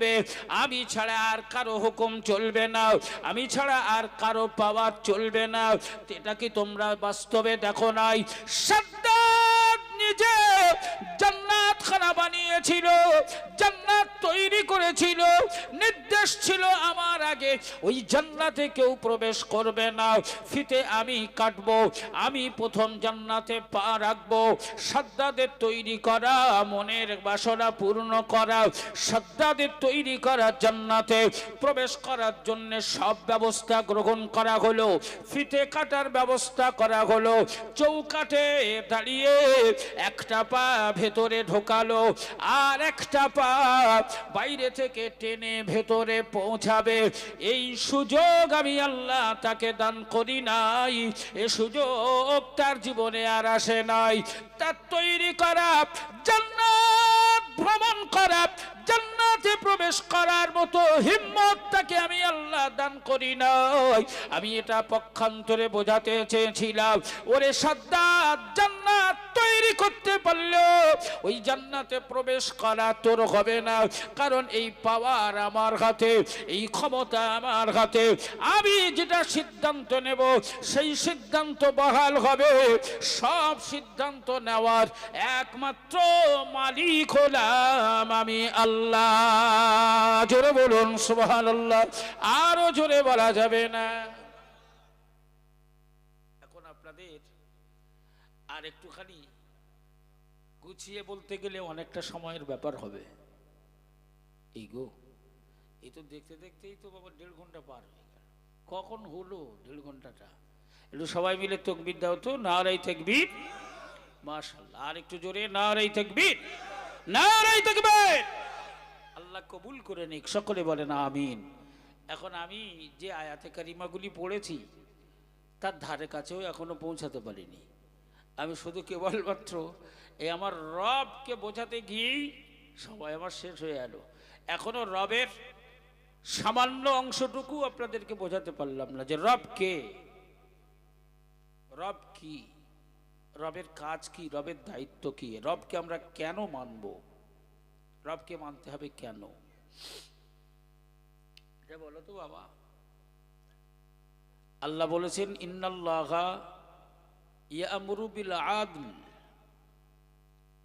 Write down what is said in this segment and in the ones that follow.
চলবে, আমি ছাড়া আর কারও হুকুম চলবে না, আমি ছাড়া আর কারও পাওয়ার চলবে না। এটা কি তোমরা বাস্তবে দেখো নাই? সাদ্দাত নিজে জান্নাত খানা বানিয়েছিল, জান্নাত তৈরি করেছিল, নির্দেশ ছিল আমার আগে, ওই জান্নাতে কেউ প্রবেশ করবে না। ফিতে আমি কাটব, আমি প্রথম জান্নাতে পা রাখব। সাদ্দাদের তৈরি করা, মনের বাসনা পূর্ণ করা, সাদ্দাদের তৈরি করা জান্নাতে প্রবেশ করার জন্য সব ব্যবস্থা গ্রহণ করা হলো। ফিতে কাটার ব্যবস্থা করা হলো চৌকাটে দাঁড়িয়ে একটা পা ভেতরে ঢোকালো, আর একটা পা বাইরে থেকে টেনে ভেতরে পৌঁছাবে। এই সুযোগ আমি আল্লাহ তাকে দান করি নাই। এ সুযোগ তার জীবনে আর আসে নাই। তার তৈরি করা জান্নাত ভ্রমণ করা, জান্নাতে প্রবেশ করার মতো হিম্মত তাকে আমি আল্লাহ দান করি নাই। আমি এটা পক্ষান্তরে বোঝাতে চেয়েছিলাম। ওরে সাদ্দাত, জান্নাত তৈরি করতে পারল ওই জান্নাতে প্রবেশ করা তোর হবে না। কারণ এই পাওয়ার আমার হাতে, এই ক্ষমতা আমার হাতে। আমি যেটা সিদ্ধান্ত নেব, সেই সিদ্ধান্ত বহাল হবে। সব সিদ্ধান্ত নেওয়ার একমাত্র মালিক হলাম আমি আল্লাহ। জোরে বলুন সুবহান আল্লাহ আরও জোরে বলা যাবে না। এখন আপনাদের আর একটুখানি গুছিয়ে বলতে গেলে অনেকটা সময়ের ব্যাপার হবে। এই গো এই তো দেখতে দেখতেই তো বাবা দেড় ঘণ্টা পার হয়ে গেল। কখন হলো দেড় ঘন্টাটা? একটু সবাই মিলে তকবির দাও তো নারাই তকবির। মাশাল্লাহ আর একটু জোরে নারাই তকবির। নারাই তকবির আল্লাহ কবুল করে নিক, সকলে বলেন আমিন। এখন আমি যে আয়াতে কারিমাগুলি পড়েছি, তার ধারে কাছেও এখনও পৌঁছাতে পারিনি। আমি শুধু কেবলমাত্র এই আমার রবকে বোঝাতে গিয়েই সবাই আমার শেষ হয়ে গেল এখনও রবের সামান্য অংশটুকু আপনাদেরকে বোঝাতে পারলাম না যে রব কে? রব কি? রবের কাজ কি? রবের দায়িত্ব কি? রবকে আমরা কেন মানব? রবকে মানতে হবে কেন? এটা বলো তো বাবা। আল্লাহ বলেছেন ইন্নাল্লাহা ইয়ামুরু বিল আদল।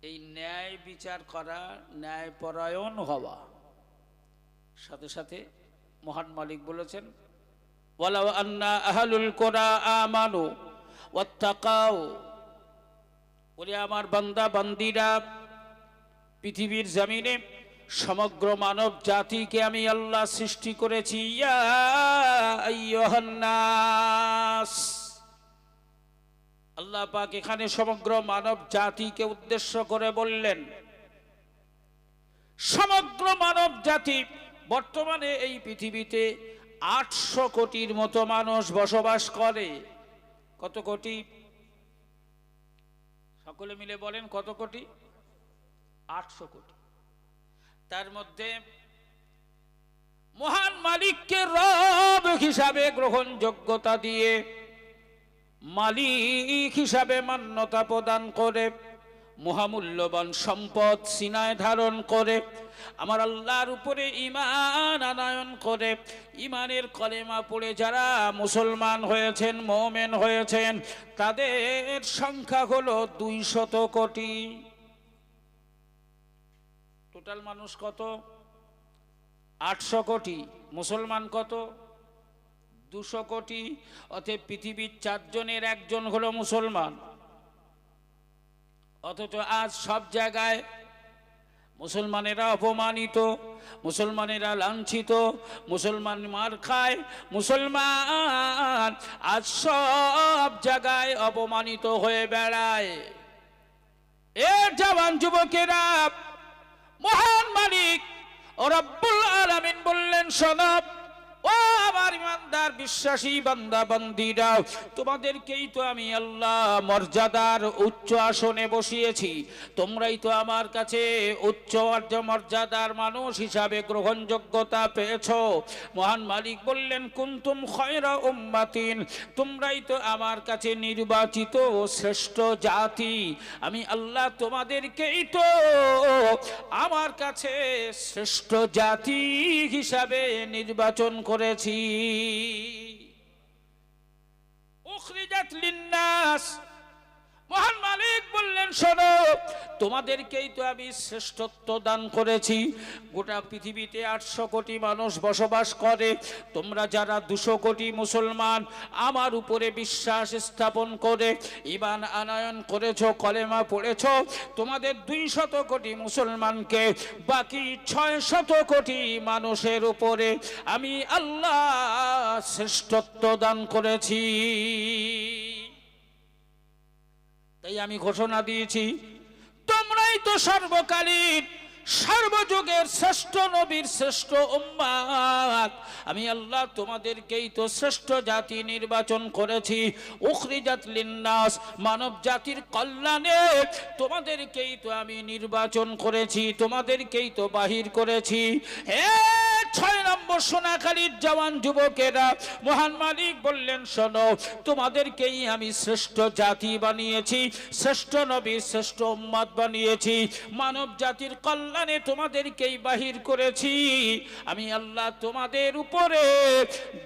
এই ন্যায় বিচার করা ন্যায় পরায়ণ হওয়া। সাথে সাথে মহান মালিক বলেছেন ওয়ালাউ আন্না আহলুল কোরা আমানু ওয়াত্তাকাও ওরে আমার বান্দা বান্দিরা পৃথিবীর জমিনে সমগ্র মানব জাতিকে আমি আল্লাহ সৃষ্টি করেছি। আল্লাহ পাক এখানে সমগ্র মানব জাতিকে উদ্দেশ্য করে বললেন, সমগ্র মানব জাতি বর্তমানে এই পৃথিবীতে আটশো কোটির মতো মানুষ বসবাস করে। কত কোটি? সকলে মিলে বলেন কত কোটি? আটশো কোটি। তার মধ্যে মহান মালিককে রব হিসাবে গ্রহণযোগ্যতা দিয়ে মালিক হিসাবে মান্যতা প্রদান করে, মহামূল্যবান সম্পদ সিনায় ধারণ করে, আমার আল্লাহর উপরে ইমান আনায়ন করে ইমানের কলেমা পড়ে যারা মুসলমান হয়েছেন, মোমেন হয়েছেন, তাদের সংখ্যা হলো দুই শত কোটি। টোটাল মানুষ কত? আটশো কোটি। মুসলমান কত? দুশো কোটি। অতএব পৃথিবীর চারজনের একজন হলো মুসলমান। অথচ আজ সব জায়গায় মুসলমানেরা অপমানিত, মুসলমানেরা লাঞ্ছিত, মুসলমান মার খায়, মুসলমান আজ সব জায়গায় অপমানিত হয়ে বেড়ায়। এ জওয়ান যুবকেরা মহান মালিক। রব্বুল আলামিন বললেন সনব আমার ইমানদার, বিশ্বাসী বান্দা বান্দিরা তোমাদেরকেই তো আমি আল্লাহ মর্যাদার উচ্চ আসনে বসিয়েছি। তোমরাই তো আমার কাছে উচ্চ মর্যাদার মানুষ হিসাবে গ্রহণযোগ্যতা পেয়েছ। মহান মালিক বললেন, কুন্তুম খয়রা উম্মাতিন তোমরাই তো আমার কাছে নির্বাচিত শ্রেষ্ঠ জাতি। আমি আল্লাহ তোমাদেরকেই তো আমার কাছে শ্রেষ্ঠ জাতি হিসাবে নির্বাচন করেছি। উখরিজাত লিন্নাস মহান মালিক বললেন, শোনো, তোমাদেরকেই তো আমি শ্রেষ্ঠত্ব দান করেছি। গোটা পৃথিবীতে আটশো কোটি মানুষ বসবাস করে। তোমরা যারা দুশো কোটি মুসলমান, আমার উপরে বিশ্বাস স্থাপন করে ইমান আনায়ন করেছ, কলেমা পড়েছ, তোমাদের দুই শত কোটি মুসলমানকে, বাকি ছয় শত কোটি মানুষের উপরে আমি আল্লাহ শ্রেষ্ঠত্ব দান করেছি। তাই আমি ঘোষণা দিয়েছি, তোমরাই তো সর্বকালীন, সর্বযুগের শ্রেষ্ঠ নবীর শ্রেষ্ঠ উম্মাত আমি আল্লাহ তোমাদেরকেই তো শ্রেষ্ঠ জাতি নির্বাচন করেছি। উখরিজাত লিন্নাস মানব জাতির কল্যাণে তোমাদেরকেই তো আমি নির্বাচন করেছি, তোমাদেরকেই তো বাহির করেছি। হে ছয় নম্বর সোনাখালীর জওয়ান যুবকেরা, মহান মালিক বললেন, শোনো, তোমাদেরকেই আমি শ্রেষ্ঠ জাতি বানিয়েছি, শ্রেষ্ঠ নবী, শ্রেষ্ঠ উম্মাদ বানিয়েছি, মানব জাতির কল্যাণে তোমাদেরকেই বাহির করেছি। আমি আল্লাহ তোমাদের উপরে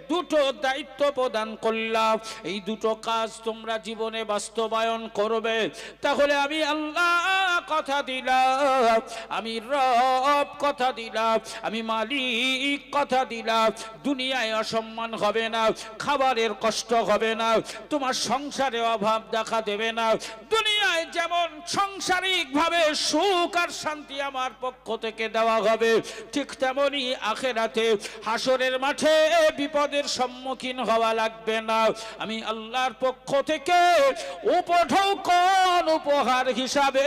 দুটো দায়িত্ব প্রদান করলাম। এই দুটো কাজ তোমরা জীবনে বাস্তবায়ন করবে। তাহলে আমি আল্লাহ কথা দিলাম, আমি রব কথা দিলাম, আমি মালিক কথা দিলাম, দুনিয়ায় অসম্মান হবে না, খাবারের কষ্ট হবে না, তোমার সংসারে অভাব দেখা দেবে না, দুনিয়ায় যেমন সাংসারিক ভাবে সুখ আর শান্তি আমার পক্ষ থেকে দেওয়া হবে, ঠিক তেমনই আখেরাতে হাসরের মাঠে বিপদের সম্মুখীন হওয়া লাগবে না, আমি আল্লাহর পক্ষ থেকে উপঢৌকন উপহার হিসাবে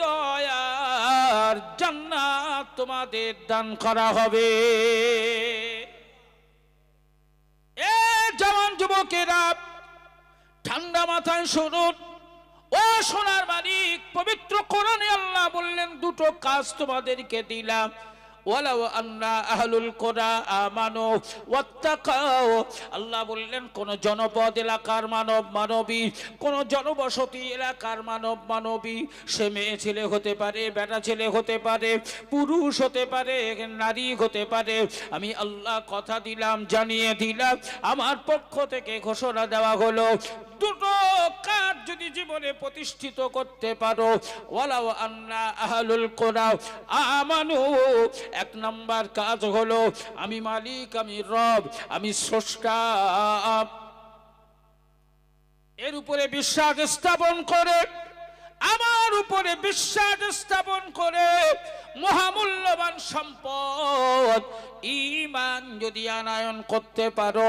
দয়ার জান্নাত তোমাদের দান করা হবে। এ জওয়ান যুবকেরা, ঠান্ডা মাথায় শুনুন। ও সোনার মালিক, পবিত্র কোরআনে আল্লাহ বললেন, দুটো কাজ তোমাদেরকে দিলাম। ওয়ালাউ আন্না আহলুল কোরা আমানু ওয়াত্তাকাও আল্লাহ বললেন, কোন জনপদ এলাকার মানব মানবী, কোন জনবসতি এলাকার মানব মানবী, সে মেয়ে ছেলে হতে পারে, বেটা ছেলে হতে পারে, পুরুষ হতে পারে, নারী হতে পারে। আমি আল্লাহ কথা দিলাম, জানিয়ে দিলাম, আমার পক্ষ থেকে ঘোষণা দেওয়া হলো, দুটো জীবনে প্রতিষ্ঠিত করতে পারো। ওয়ালাও আন্না আহলুল কোরা আমানু। এক নাম্বার কাজ হলো, আমি মালিক, আমি রব, আমি স্রষ্টা। এর উপরে বিশ্বাস স্থাপন করে আমার উপরে বিশ্বাস স্থাপন করে মহামূল্যবান সম্পদ ইমান যদি আনায়ন করতে পারো,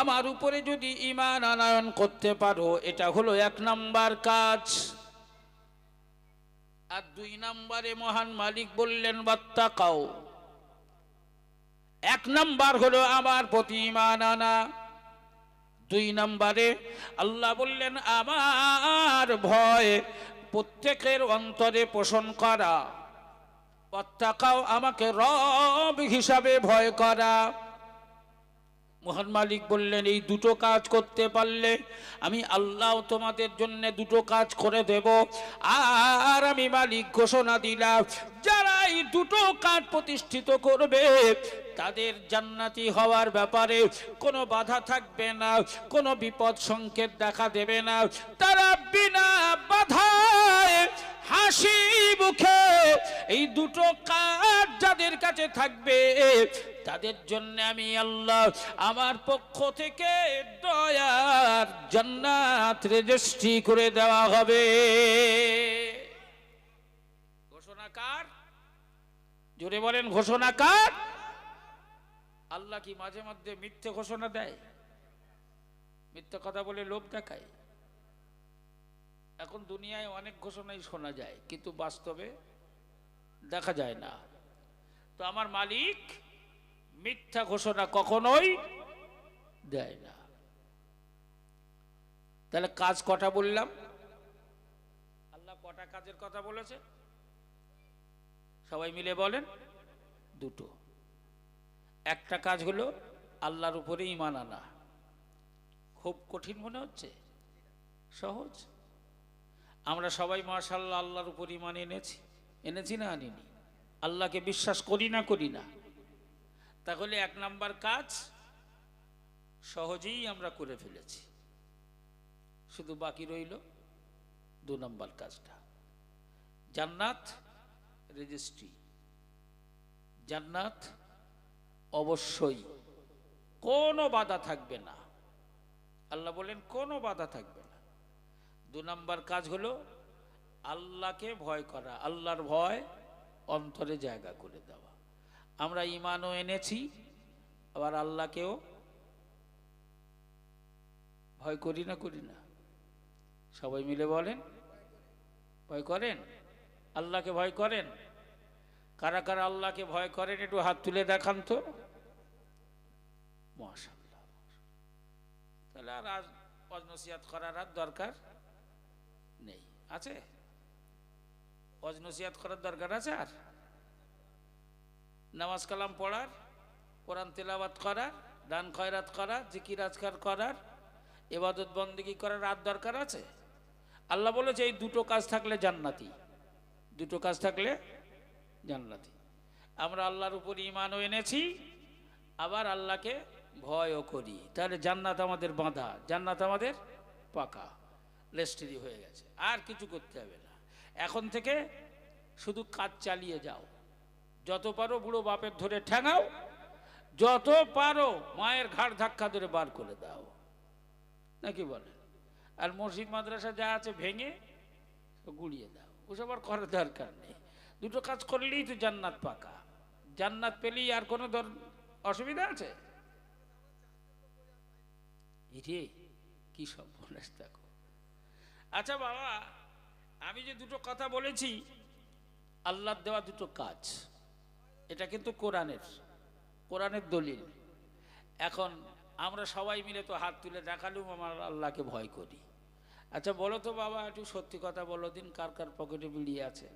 আমার উপরে যদি ইমান আনায়ন করতে পারো, এটা হলো এক নাম্বার কাজ। আর দুই নাম্বারে মহান মালিক বললেন বাত্তা কাও এক নাম্বার হলো আমার প্রতি ইমান আনা। দুই নাম্বারে আল্লাহ বললেন, আমার ভয় প্রত্যেকের অন্তরে পোষণ করা। অত্যাকাও আমাকে রব হিসাবে ভয় করা। মহান মালিক বললেন, এই দুটো কাজ করতে পারলে আমি আল্লাহ তোমাদের জন্য দুটো কাজ করে দেব। আর আমি মালিক ঘোষণা দিলাম, যারা এই দুটো কাজ প্রতিষ্ঠিত করবে, তাদের জান্নাতি হওয়ার ব্যাপারে কোনো বাধা থাকবে না, কোনো বিপদ সংকেত দেখা দেবে না। তারা বিনা এই দুটো কাজ যাদের কাছে থাকবে, তাদের জন্য আমি আল্লাহ আমার পক্ষ থেকে দয়ার জান্নাত রেজিস্ট্রি করে দেওয়া হবে। ঘোষণাকার জোরে বলেন ঘোষণাকার আল্লাহ কি মাঝে মধ্যে মিথ্যে ঘোষণা দেয়? মিথ্যে কথা বলে লোভ দেখায়? এখন দুনিয়ায় অনেক ঘোষণাই শোনা যায়, কিন্তু বাস্তবে দেখা যায় না। তো আমার মালিক মিথ্যা ঘোষণা কখনোই দেয় না। তাহলে কাজ কটা বললাম? আল্লাহ কটা কাজের কথা বলেছে? সবাই মিলে বলেন। দুটো। একটা কাজ হলো আল্লাহর উপরে ইমান আনা। খুব কঠিন মনে হচ্ছে? সহজ। আমরা সবাই মাশাল্লাহ আল্লাহর উপর ইমান এনেছি। এনেছি না। আনিনি আল্লাহকে বিশ্বাস করি না করি না। তাহলে এক নাম্বার কাজ সহজেই আমরা করে ফেলেছি। শুধু বাকি রইল দু নম্বর কাজটা। জান্নাত রেজিস্ট্রি জান্নাত অবশ্যই কোনো বাধা থাকবে না। আল্লাহ বলেন কোনো বাধা থাকবে না। দু নম্বর কাজ হলো আল্লাহকে ভয় করা, আল্লাহর ভয় অন্তরে জায়গা করে দেওয়া। আমরা ইমানও এনেছি, আবার আল্লাহকেও ভয় করি না করি না। সবাই মিলে বলেন, ভয় করেন? আল্লাহকে ভয় করেন? কারা কারা আল্লাহকে ভয় করেন, একটু হাত তুলে দেখান তো। মাশাআল্লাহ। তাহলে আর আজ অজনসিয়াত করার আর দরকার নেই। আছে? অজনসিয়াত করার দরকার আছে আর? নামাজ কালাম পড়ার, কোরআন তেলাবাত করার, দান খয়রাত করা জিকির আজকার করার এবাদত বন্দিগি করার আর দরকার আছে? আল্লাহ বলেছে এই দুটো কাজ থাকলে জান্নাতি। দুটো কাজ থাকলে জান্নাতি। আমরা আল্লাহর উপর ইমানও এনেছি, আবার আল্লাহকে ভয়ও করি। তাহলে জান্নাত আমাদের বাঁধা, জান্নাত আমাদের পাকা রেস্ট্রি হয়ে গেছে। আর কিছু করতে হবে না। এখন থেকে শুধু কাজ চালিয়ে যাও। যত পারো বুড়ো বাপের ধরে ঠেঙাও, যত পারো মায়ের ঘাড় ধাক্কা ধরে বার করে দাও। নাকি বলে? আর মসজিদ মাদ্রাসা যা আছে ভেঙে গুড়িয়ে দাও। ওসব আর করার দরকার নেই। দুটো কাজ করলেই তো জান্নাত পাকা। জান্নাত পেলেই আর কোনো ধর অসুবিধা আছে? রে কি সব বলিস দেখো। আচ্ছা বাবা আমি যে দুটো কথা বলেছি, আল্লাহর দেওয়া দুটো কাজ। এটা কিন্তু কোরআনের কোরআনের দলিল। এখন আমরা সবাই মিলে তো হাত তুলে দেখালুম, আমার আল্লাহকে ভয় করি। আচ্ছা বলো তো বাবা, একটু সত্যি কথা বলো দিন, কার কার পকেটে বিড়ি আছে?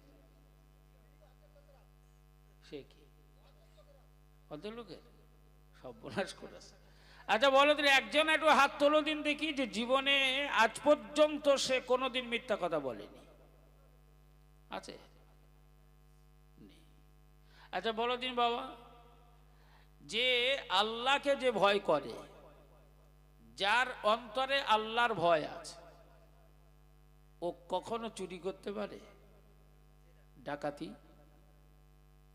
সে কি? কত লোকের সব বোনাস করেছে। আচ্ছা বলো দিন, একজন একটু হাত তোলো দিন দেখি যে জীবনে আজ পর্যন্ত সে কোনোদিন মিথ্যা কথা বলেনি। আছে। আচ্ছা বলো দিন বাবা। যে আল্লাহকে যে ভয় করে, যার অন্তরে আল্লাহর ভয় আছে, ও কখনো চুরি করতে পারে? ডাকাতি,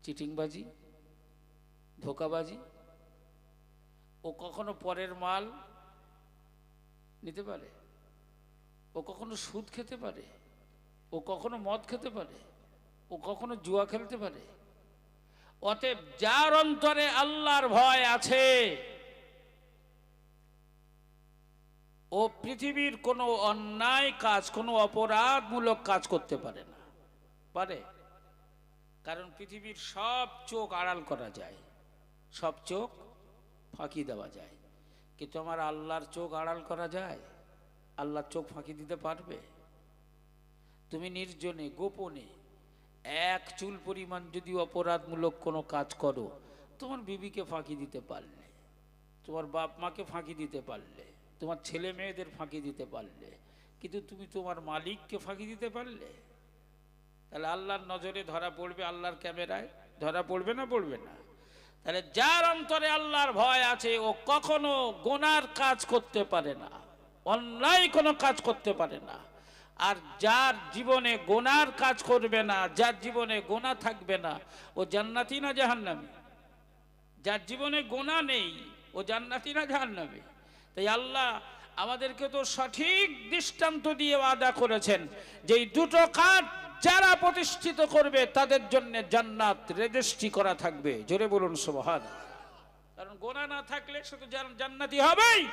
চিটিংবাজি, ধোকাবাজি, ও কখনো পরের মাল নিতে পারে? ও কখনো সুদ খেতে পারে? ও কখনো মদ খেতে পারে, ও কখনো জুয়া খেলতে পারে। অতএব যার অন্তরে আল্লাহর ভয় আছে, ও পৃথিবীর কোনো অন্যায় কাজ, কোনো অপরাধমূলক কাজ করতে পারে না। পারে। কারণ পৃথিবীর সব চোখ আড়াল করা যায়, সব চোখ ফাঁকি দেওয়া যায়। কিন্তু আমার আল্লাহর চোখ আড়াল করা যায়? আল্লাহর চোখ ফাঁকি দিতে পারবে? তুমি নির্জনে, গোপনে, এক চুল পরিমাণ যদি অপরাধমূলক কোনো কাজ করো, তোমার বিবিকে ফাঁকি দিতে পারলে, তোমার বাপ মাকে ফাঁকি দিতে পারলে, তোমার ছেলে মেয়েদের ফাঁকি দিতে পারলে, কিন্তু তুমি তোমার মালিককে ফাঁকি দিতে পারলে? তাহলে আল্লাহর নজরে ধরা পড়বে আল্লাহর ক্যামেরায়? ধরা পড়বে না পড়বে না? তাহলে যার অন্তরে আল্লাহর ভয় আছে, ও কখনো গোনার কাজ করতে পারে না, অন্যায় কোনো কাজ করতে পারে না। আর যার জীবনে গোনার কাজ করবে না, যার জীবনে গোনা থাকবে না, ও জান্নাতি না জাহান্নামী? যার জীবনে গোনা নেই, ও জান্নাতি না জাহান্নামী? তাই আল্লাহ আমাদেরকে তো সঠিক দৃষ্টান্ত দিয়ে আদা করেছেন যে দুটো কাজ যারা প্রতিষ্ঠিত করবে, তাদের জন্য জান্নাত রেজিস্ট্রি করা থাকবে। জোরে বলুন সোহান কারণ গোনা না থাকলে শুধু জান- জান্নাতি হবেই।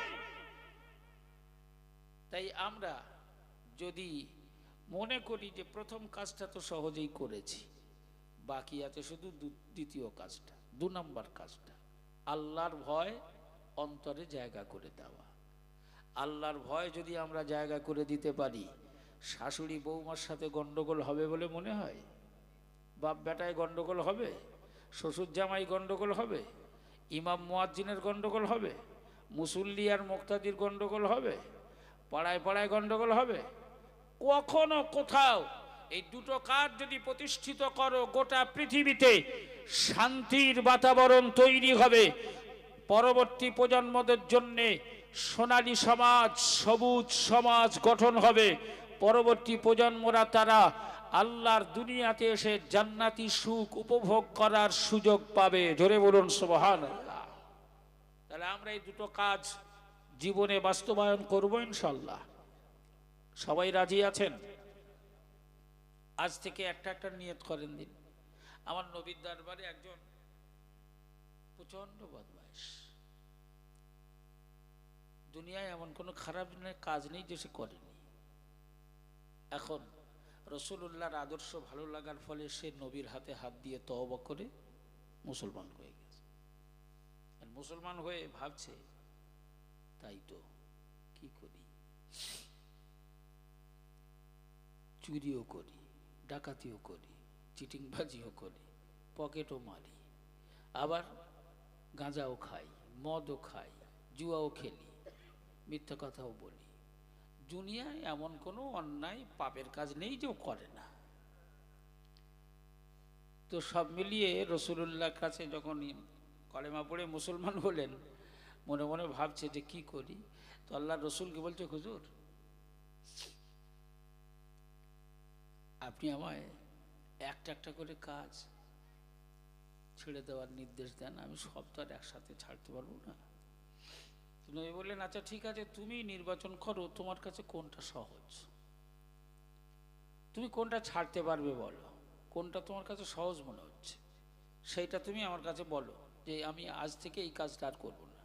তাই আমরা যদি মনে করি যে প্রথম কাজটা তো সহজেই করেছি, বাকি আছে শুধু দ্বিতীয় কাজটা, দু নম্বর কাজটা। আল্লাহর ভয় অন্তরে জায়গা করে দেওয়া। আল্লাহর ভয় যদি আমরা জায়গা করে দিতে পারি, শাশুড়ি বৌমার সাথে গন্ডগোল হবে বলে মনে হয়? বাপ বেটায় গন্ডগোল হবে? শ্বশুর জামাই গন্ডগোল হবে? ইমাম মুয়াজ্জিনের গন্ডগোল হবে? মুসল্লি আর মুক্তাদির গন্ডগোল হবে? পাড়ায় পাড়ায় গন্ডগোল হবে? কখনো কোথাও এই দুটো কাজ যদি প্রতিষ্ঠিত করো গোটা পৃথিবীতে শান্তির বাতাবরণ তৈরি হবে। পরবর্তী প্রজন্মদের জন্যে সোনালী সমাজ, সবুজ সমাজ গঠন হবে। পরবর্তী প্রজন্মরা তারা আল্লাহর দুনিয়াতে এসে জান্নাতি সুখ উপভোগ করার সুযোগ পাবে। ধরে বলুন সুবহান তাহলে আমরা এই দুটো কাজ জীবনে বাস্তবায়ন করব ইনশাল্লাহ সবাই রাজি আছেন? আজ থেকে একটা একটা নিয়ত করেন দিন। আমার নবীর দরবারে একজন প্রচণ্ড বদমাইশ। দুনিয়ায় এমন কোনো খারাপ কাজ নেই যে সে করেনি। এখন রসুল্লাহর আদর্শ ভালো লাগার ফলে সে নবীর হাতে হাত দিয়ে তওবা করে মুসলমান হয়ে গেছে। মুসলমান হয়ে ভাবছে, তাই তো, কি করি? চুরিও করি, ডাকাতিও করি, চিটিংবাজিও করি, পকেটও মারি। আবার গাঁজাও খাই, মদও খাই, জুয়াও খেলি, মিথ্যা কথাও বলি। দুনিয়ায় এমন কোনো অন্যায় পাপের কাজ নেই যে করে না। তো সব মিলিয়ে রসুল্লাহর কাছে যখন কলেমা পড়ে মুসলমান হলেন, মনে মনে ভাবছে যে কি করি? তো আল্লাহ রসুলকে বলছে, হুজুর আপনি আমায় একটা একটা করে কাজ ছেড়ে দেওয়ার নির্দেশ দেন, আমি সব তো আর একসাথে ছাড়তে পারব না। নবী বললেন আচ্ছা ঠিক আছে, তুমি নির্বাচন করো, তোমার কাছে কোনটা সহজ? তুমি কোনটা ছাড়তে পারবে বলো? কোনটা তোমার কাছে সহজ মনে হচ্ছে? সেইটা তুমি আমার কাছে বলো যে আমি আজ থেকে এই কাজটা আর করব না।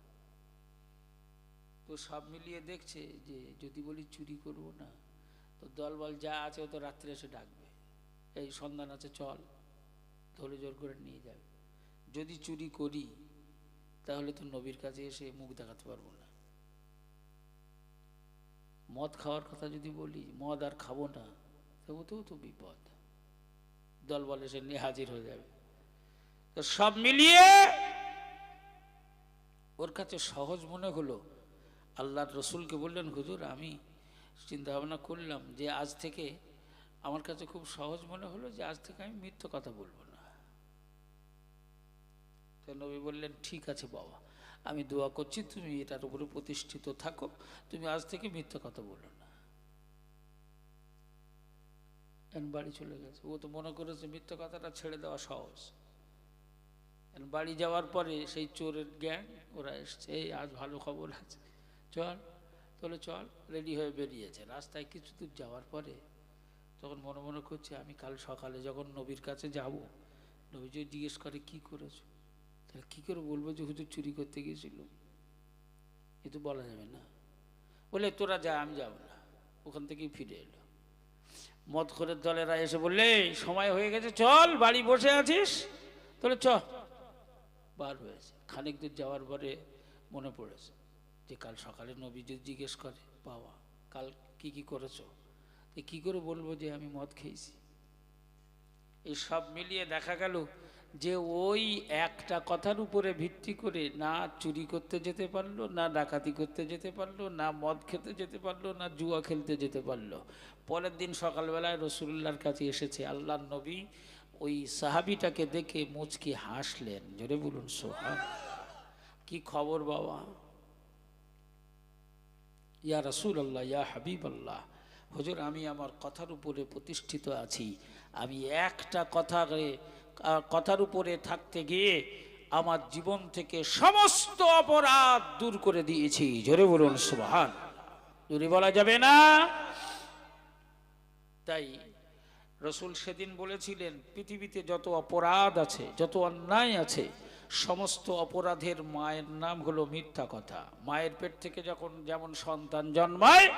তো সব মিলিয়ে দেখছে যে যদি বলি চুরি করব না তো দলবল যা আছে ও তো রাত্রে এসে ডাকবে। এই সন্ধান আছে, চল। ধরে জোর করে নিয়ে যাবে। যদি চুরি করি, তাহলে তো নবীর কাছে এসে মুখ দেখাতে পারব না। মদ খাওয়ার কথা যদি বলি, মদ আর খাব না তবুতেও তো বিপদ। দলবল এসে নিয়ে হাজির হয়ে যাবে। তো সব মিলিয়ে ওর কাছে সহজ মনে হলো, আল্লাহর রসুলকে বললেন, হুজুর, আমি চিন্তা ভাবনা করলাম যে আজ থেকে আমার কাছে খুব সহজ মনে হলো যে আজ থেকে আমি মিথ্য কথা বলব না। তো নবী বললেন, ঠিক আছে বাবা, আমি দোয়া করছি, তুমি এটার উপরে প্রতিষ্ঠিত থাকো, তুমি আজ থেকে মিথ্যা কথা বলো না। বাড়ি চলে গেছে। ও তো মনে করেছে মিথ্যা কথাটা ছেড়ে দেওয়া সহজ। বাড়ি যাওয়ার পরে সেই চোরের গ্যাং, ওরা এসছে, এই, আজ ভালো খবর আছে, চল। তাহলে চল রেডি হয়ে বেরিয়েছে রাস্তায় কিছু দূর যাওয়ার পরে তখন মনে মনে করছে, আমি কাল সকালে যখন নবীর কাছে যাব, নবী যদি জিজ্ঞেস করে, কি করেছ? তাহলে কী করে বলব যে হুজুর চুরি করতে গিয়েছিল? এ তো বলা যাবে না। বলে, তোরা যা, আমি যাব না। ওখান থেকেই ফিরে এলো। মদ করে দলেরা এসে বললে সময় হয়ে গেছে, চল, বাড়ি বসে আছিস? তাহলে চ। বার হয়েছে। খানিক দূর যাওয়ার পরে মনে পড়েছে। যে কাল সকালে নবী যদি জিজ্ঞেস করে, বাবা, কাল কি কি করেছ? কি করে বলব যে আমি মদ খেয়েছি? এই সব মিলিয়ে দেখা গেল যে ওই একটা কথার উপরে ভিত্তি করে না চুরি করতে যেতে পারল, না ডাকাতি করতে যেতে পারল, না মদ খেতে যেতে পারল, না জুয়া খেলতে যেতে পারল। পরের দিন সকালবেলায় রসুল্লার কাছে এসেছে আল্লাহ নবী, ওই সাহাবিটাকে দেখে মুচকি হাসলেন। জোরে বলুন, সোহান, কি খবর বাবা? ইয়া রসুল আল্লাহ ইয়া হাবিব আল্লাহ হুজুর, আমি আমার কথার উপরে প্রতিষ্ঠিত আছি। আমি একটা কথা কথার উপরে থাকতে গিয়ে আমার জীবন থেকে সমস্ত অপরাধ দূর করে দিয়েছি। জোরে বলুন সুবহান জোরে বলা যাবে না? তাই রসুল সেদিন বলেছিলেন, পৃথিবীতে যত অপরাধ আছে, যত অন্যায় আছে সমস্ত অপরাধের মায়ের নাম হলো মিথ্যা কথা। মায়ের পেট থেকে যখন যেমন সন্তান জন্মায়,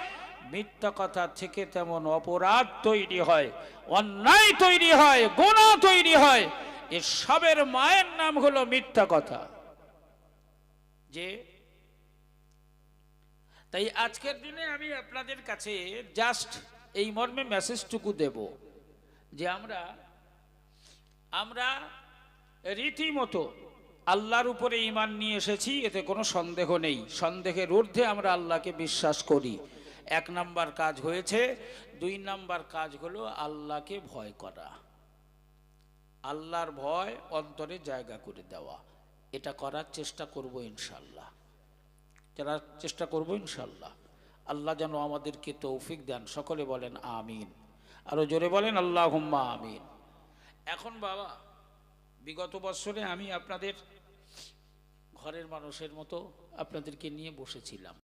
মিথ্যা কথা থেকে তেমন অপরাধ তৈরি হয়, অন্যায় তৈরি হয় গোনা তৈরি হয়। এ সবের মায়ের নাম হলো মিথ্যা কথা। যে তাই আজকের দিনে আমি আপনাদের কাছে জাস্ট এই মর্মে মেসেজটুকু দেব যে আমরা আমরা রীতিমতো আল্লাহর উপরে ইমান নিয়ে এসেছি, এতে কোনো সন্দেহ নেই। সন্দেহের ঊর্ধ্বে আমরা আল্লাহকে বিশ্বাস করি। এক নাম্বার কাজ হয়েছে, দুই নাম্বার কাজ হলো আল্লাহকে ভয় করা। আল্লাহর ভয় অন্তরে জায়গা করে দেওয়া। এটা করার চেষ্টা করব ইনশাল্লাহ করার চেষ্টা করব ইনশাল্লাহ আল্লাহ যেন আমাদেরকে তৌফিক দেন। সকলে বলেন আমিন। আরও জোরে বলেন আল্লাহ হুম্মা আমিন। এখন বাবা, বিগত বছরে আমি আপনাদের ঘরের মানুষের মতো আপনাদেরকে নিয়ে বসেছিলাম।